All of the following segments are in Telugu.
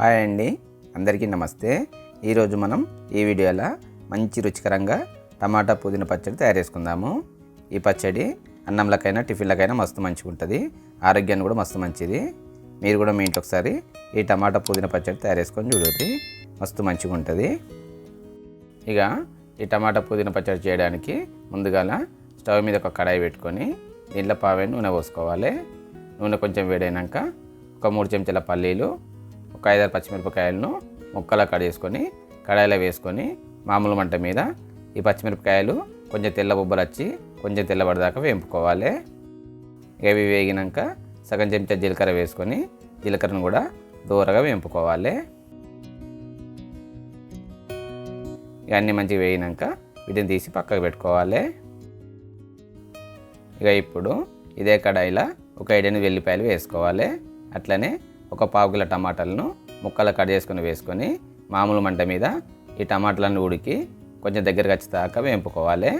హాయ్ అండి. అందరికీ నమస్తే. ఈరోజు మనం ఈ వీడియోలో మంచి రుచికరంగా టమాటా పుదీనా పచ్చడి తయారు చేసుకుందాము. ఈ పచ్చడి అన్నంలకైనా టిఫిన్లకైనా మస్తు మంచిగా ఉంటుంది ఆరోగ్యాన్ని కూడా మస్తు మంచిది. మీరు కూడా మీ ఇంట్లో ఒకసారి ఈ టమాటా పుదీనా పచ్చడి తయారు చేసుకొని చూడండి. మస్తు మంచిగా ఉంటుంది ఇక ఈ టమాటా పుదీనా పచ్చడి చేయడానికి ముందుగాల స్టవ్ మీద ఒక కడాయి పెట్టుకొని దీంట్లో పావే నూనె పోసుకోవాలి. నూనె కొంచెం వేడైనాక ఒక మూడు చెంచాల పల్లీలు ఒక ఐదారు పచ్చిమిరపకాయలను ముక్కలా కట్ చేసుకొని కడాయిలో వేసుకొని మామూలు మంట మీద ఈ పచ్చిమిరపకాయలు కొంచెం తెల్ల బొబ్బలు వచ్చి కొంచెం తెల్లబడదాకా వేంపుకోవాలి. ఇక ఇవి వేగినాక సగం చెంచా జీలకర్ర వేసుకొని జీలకర్రను కూడా దూరగా వేంపుకోవాలి. ఇవన్నీ మంచిగా వేగినాక వీటిని తీసి పక్కకు పెట్టుకోవాలి. ఇక ఇప్పుడు ఇదే కడాయిలో ఒక ఐదెనిమిది వెల్లిపాయలు వేసుకోవాలి. అట్లనే ఒక పావు కిలో టమాటాలను ముక్కలు కట్ చేసుకుని వేసుకొని మామూలు మంట మీద ఈ టమాటాలను ఉడికి కొంచెం దగ్గరకు వచ్చేదాకా వేపుకోవాలి.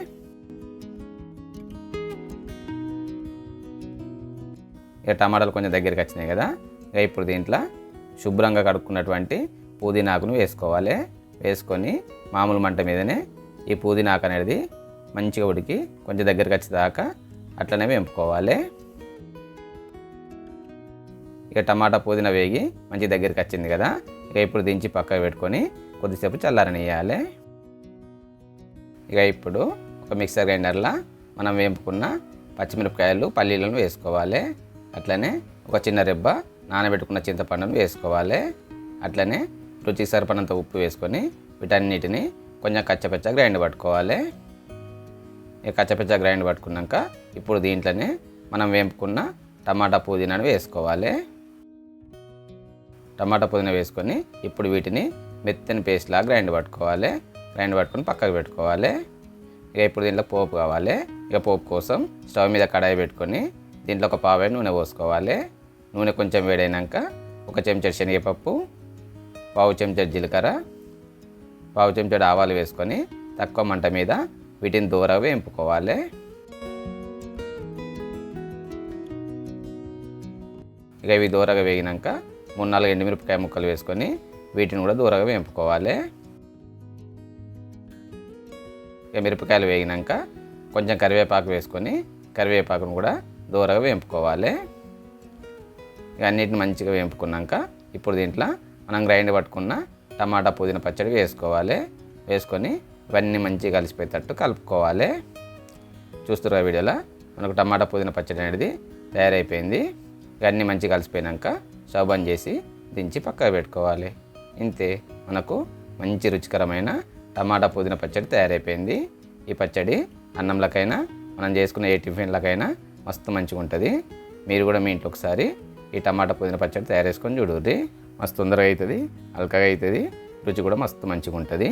ఇక టమాటాలు కొంచెం దగ్గరికి వచ్చినాయి కదా ఇక ఇప్పుడు దీంట్లో శుభ్రంగా కడుక్కున్నటువంటి పుదీనాకును వేసుకోవాలి. వేసుకొని మామూలు మంట మీదనే ఈ పుదీనాకు అనేది మంచిగా ఉడికి కొంచెం దగ్గరికి వచ్చేదాకా అట్లనే వేంపుకోవాలి. ఇక టమాటా పుదీనా వేగి మంచి దగ్గరికి వచ్చింది కదా ఇక ఇప్పుడు దించి పక్కకు పెట్టుకొని కొద్దిసేపు చల్లారనియాలి ఇక ఇప్పుడు ఒక మిక్సర్ గ్రైండర్లో మనం వేపుకున్న పచ్చిమిరపకాయలు పల్లీలను వేసుకోవాలి. అట్లనే ఒక చిన్న రెబ్బ నానబెట్టుకున్న చింతపండును వేసుకోవాలి. అట్లనే రుచికి సరిపడంత ఉప్పు వేసుకొని వీటన్నిటిని కొంచెం కచ్చపచ్చ గ్రైండ్ పట్టుకోవాలి. ఇక కచ్చపచ్చ గ్రైండ్ పట్టుకున్నాక ఇప్పుడు దీంట్లోనే మనం వేపుకున్న టమాటా పుదీనాను వేసుకోవాలి. టమాటా పుదీనా వేసుకొని ఇప్పుడు వీటిని మెత్తని పేస్ట్లా గ్రైండ్ పట్టుకోవాలి. గ్రైండ్ పట్టుకొని పక్కకు పెట్టుకోవాలి. ఇక ఇప్పుడు దీంట్లో పోపు కావాలి. ఇక పోపు కోసం స్టవ్ మీద కడాయి పెట్టుకొని దీంట్లో ఒక పావు నూనె పోసుకోవాలి. నూనె కొంచెం వేడైనాక ఒక చెంచా శనగపప్పు పావు చెంచా జీలకర్ర పావు చెంచా ఆవాలు వేసుకొని తక్కువ మంట మీద వీటిని దూరగా వేంపుకోవాలి. ఇక ఇవి దూరగా వేగినాక మూడు నాలుగు ఎండుమిరపకాయ ముక్కలు వేసుకొని వీటిని కూడా దూరంగా వేపుకోవాలి. ఇక మిరపకాయలు వేగినాక కొంచెం కరివేపాకు వేసుకొని కరివేపాకును కూడా దూరగా వేపుకోవాలి. ఇక అన్నిటిని మంచిగా వేపుకున్నాక ఇప్పుడు దీంట్లో మనం గ్రైండ్ పట్టుకున్న టమాటా పుదీనా పచ్చడి వేసుకోవాలి. వేసుకొని ఇవన్నీ మంచిగా కలిసిపోయేటట్టు కలుపుకోవాలి. చూస్తున్నారు వీడియోలో? మనకు టమాటా పుదీనా పచ్చడి అనేది తయారైపోయింది. ఇవన్నీ మంచిగా కలిసిపోయినాక స్టవ్ బంద్ చేసి దించి పక్కకు పెట్టుకోవాలి. ఇంతే మనకు మంచి రుచికరమైన టమాటా పుదీనా పచ్చడి తయారైపోయింది. ఈ పచ్చడి అన్నంలకైనా మనం చేసుకునే ఏ టిఫిన్లకైనా మస్తు మంచిగా ఉంటుంది. మీరు కూడా మీ ఇంట్లో ఒకసారి ఈ టమాటా పుదీనా పచ్చడి తయారు చేసుకొని చూడండి. మస్తు తొందరగా అవుతుంది అల్కగా అవుతుంది రుచి కూడా మస్తు మంచిగా ఉంటుంది.